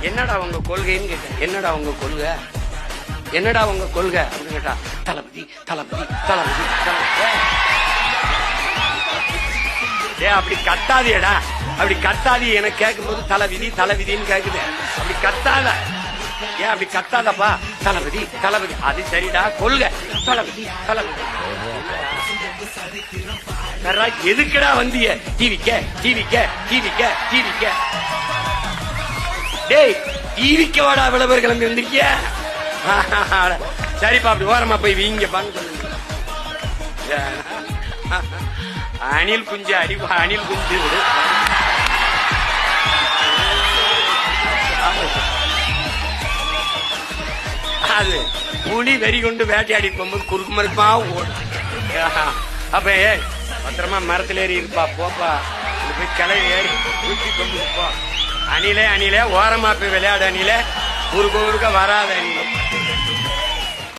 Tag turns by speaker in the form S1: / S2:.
S1: என்னடா உங்க கொள்கைன்னு கேட்டேன். என்னடா உங்க கொள்கை? என்னடா உங்க கொள்கை? அப்படின்னு கேட்டா தளபதி தளபதி தளபதி தளபதி. ஏ அப்படி கத்தாதியடா அப்படி கத்தாதி எனக்கு கேட்கும்போது தலைவிதி தலைவிதின்னு கேக்குது. அப்படி கத்தாத. ஏன் அப்படி கத்தாதப்பா. தளபதி தளபதி. அது சரிடா. கொள்கை. தளபதி தளபதி. வேற எதுக்குடா வந்திய? டிவிக்க டிவிக்க டிவிக்க டிவிக்க. டேய் டிவிக்க வாடா விளம்பரங்கள் அங்க இருந்திருக்கிய சரிப்பா அப்படி ஓரமா போய் வீங்க பான்னு அணில் குஞ்சு அடி அணில் குஞ்சு அது புலி வெறி கொண்டு வேட்டையாடி போகும்போது குறுக்கு மறுக்குமா அப்ப ஏ பத்திரமா மரத்துல ஏறி இருப்பா போப்பா. போய் கிளவி ஏறி ஊற்றி கொண்டு இருப்பா. அணிலே அணிலே ஓரமா போய் விளையாடு அணிலே. ஊருக்கு ஊருக்கு வராத அணிலே